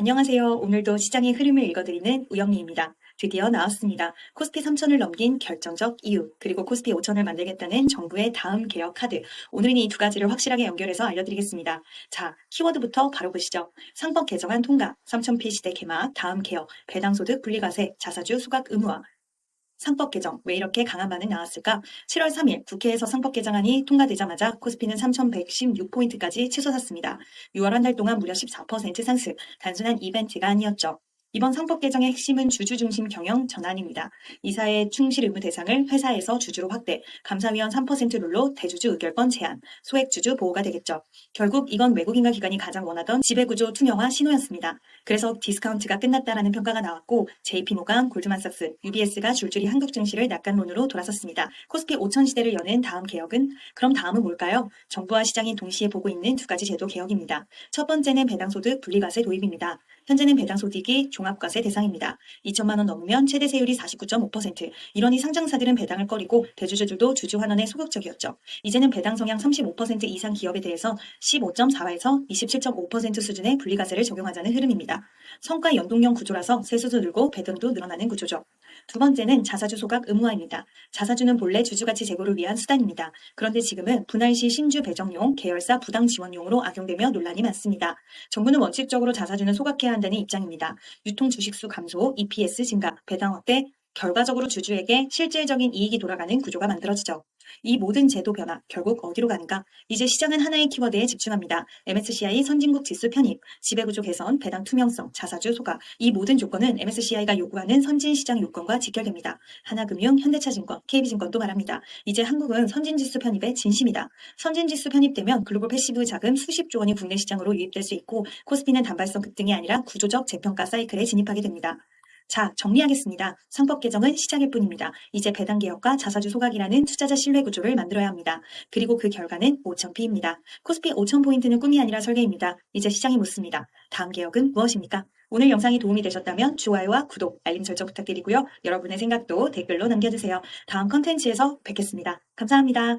안녕하세요. 오늘도 시장의 흐름을 읽어드리는 우영미입니다. 드디어 나왔습니다. 코스피 3천을 넘긴 결정적 이유, 그리고 코스피 5천을 만들겠다는 정부의 다음 개혁 카드. 오늘은 이 두 가지를 확실하게 연결해서 알려드리겠습니다. 자, 키워드부터 바로 보시죠. 상법 개정안 통과, 3천피 시대 개막, 다음 개혁, 배당소득 분리과세, 자사주 수각 의무화, 상법 개정 왜 이렇게 강한 반응 나왔을까? 7월 3일 국회에서 상법 개정안이 통과되자마자 코스피는 3,116포인트까지 치솟았습니다. 6월 한 달 동안 무려 14% 상승, 단순한 이벤트가 아니었죠. 이번 상법 개정의 핵심은 주주 중심 경영 전환입니다. 이사의 충실 의무 대상을 회사에서 주주로 확대, 감사위원 3% 룰로 대주주 의결권 제한, 소액 주주 보호가 되겠죠. 결국 이건 외국인과 기관이 가장 원하던 지배구조 투명화 신호였습니다. 그래서 디스카운트가 끝났다라는 평가가 나왔고 JP모간, 골드만삭스, UBS가 줄줄이 한국 증시를 낙관론으로 돌아섰습니다. 코스피 5천 시대를 여는 다음 개혁은 그럼 다음은 뭘까요? 정부와 시장이 동시에 보고 있는 두 가지 제도 개혁입니다. 첫 번째는 배당소득 분리과세 도입입니다. 현재는 배당 소득이 종합과세 대상입니다. 2천만 원 넘으면 최대 세율이 49.5%. 이러니 상장사들은 배당을 꺼리고 대주주들도 주주 환원에 소극적이었죠. 이제는 배당 성향 35% 이상 기업에 대해서 15.4에서 27.5% 수준의 분리과세를 적용하자는 흐름입니다. 성과 연동형 구조라서 세수도 늘고 배당도 늘어나는 구조죠. 두 번째는 자사주 소각 의무화입니다. 자사주는 본래 주주가치 제고를 위한 수단입니다. 그런데 지금은 분할 시 신주 배정용, 계열사 부당 지원용으로 악용되며 논란이 많습니다. 정부는 원칙적으로 자사주는 소각해야 한다는 입장입니다. 유통 주식수 감소, EPS 증가, 배당 확대, 결과적으로 주주에게 실질적인 이익이 돌아가는 구조가 만들어지죠. 이 모든 제도 변화, 결국 어디로 가는가? 이제 시장은 하나의 키워드에 집중합니다. MSCI 선진국 지수 편입, 지배구조 개선, 배당 투명성, 자사주 소각. 이 모든 조건은 MSCI가 요구하는 선진 시장 요건과 직결됩니다. 하나금융, 현대차증권, KB증권도 말합니다. 이제 한국은 선진지수 편입에 진심이다. 선진지수 편입되면 글로벌 패시브 자금 수십조 원이 국내 시장으로 유입될 수 있고 코스피는 단발성 급등이 아니라 구조적 재평가 사이클에 진입하게 됩니다. 자, 정리하겠습니다. 상법 개정은 시작일 뿐입니다. 이제 배당 개혁과 자사주 소각이라는 투자자 신뢰 구조를 만들어야 합니다. 그리고 그 결과는 5,000피입니다. 코스피 5,000포인트는 꿈이 아니라 설계입니다. 이제 시장이 묻습니다. 다음 개혁은 무엇입니까? 오늘 영상이 도움이 되셨다면 좋아요와 구독, 알림 설정 부탁드리고요. 여러분의 생각도 댓글로 남겨주세요. 다음 컨텐츠에서 뵙겠습니다. 감사합니다.